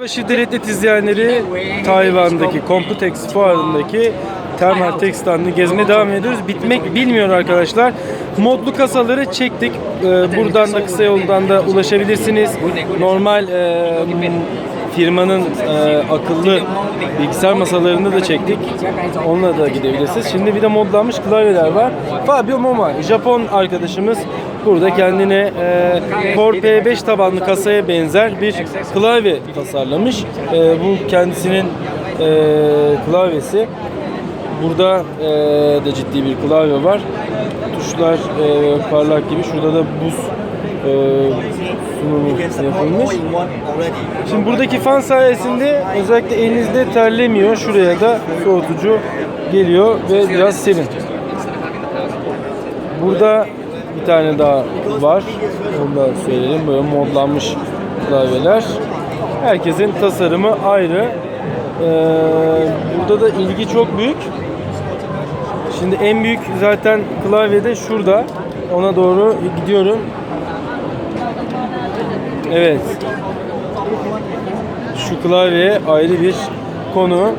Ve Şiddet izleyenleri Tayvan'daki Computex fuarındaki Thermaltake standını gezmeye devam ediyoruz. Bitmek bilmiyor arkadaşlar. Modlu kasaları çektik. Ee, buradan da kısa yoldan da ulaşabilirsiniz. Normal e, firmanın e, akıllı bilgisayar masalarını da çektik. Onunla da gidebilirsiniz. Şimdi bir de modlanmış klavyeler var. Fabio Moma, Japon arkadaşımız burada kendine e, Core P5 tabanlı kasaya benzer bir klavye tasarlamış. E, bu kendisinin e, klavyesi. Burada e, da ciddi bir klavye var. Tuşlar e, parlak gibi. Şurada da buz e, sunumu yapılmış. Şimdi buradaki fan sayesinde özellikle elinizde terlemiyor. Şuraya da soğutucu geliyor ve biraz serin. Burada bir tane daha var. Onu da söyleyelim. Böyle modlanmış klavyeler. Herkesin tasarımı ayrı. Ee, burada da ilgi çok büyük. Şimdi en büyük zaten klavye de şurada. Ona doğru gidiyorum. Evet. Şu klavye ayrı bir konu.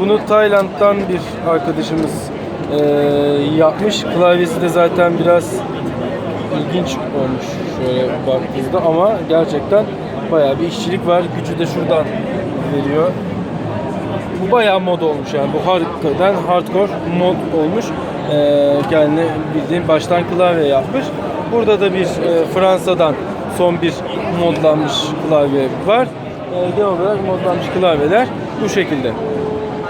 Bunu Tayland'dan bir arkadaşımız eee, yapmış. Klavyesi de zaten biraz ilginç olmuş şöyle baktığınızda ama gerçekten bayağı bir işçilik var. Gücü de şuradan veriyor. Bu bayağı mod olmuş yani. Bu hakikaten hardcore mod olmuş. Ee, kendine bildiğin baştan klavye yapmış. Burada da bir e, Fransa'dan son bir modlanmış klavye var. Ee, genel olarak modlanmış klavyeler bu şekilde.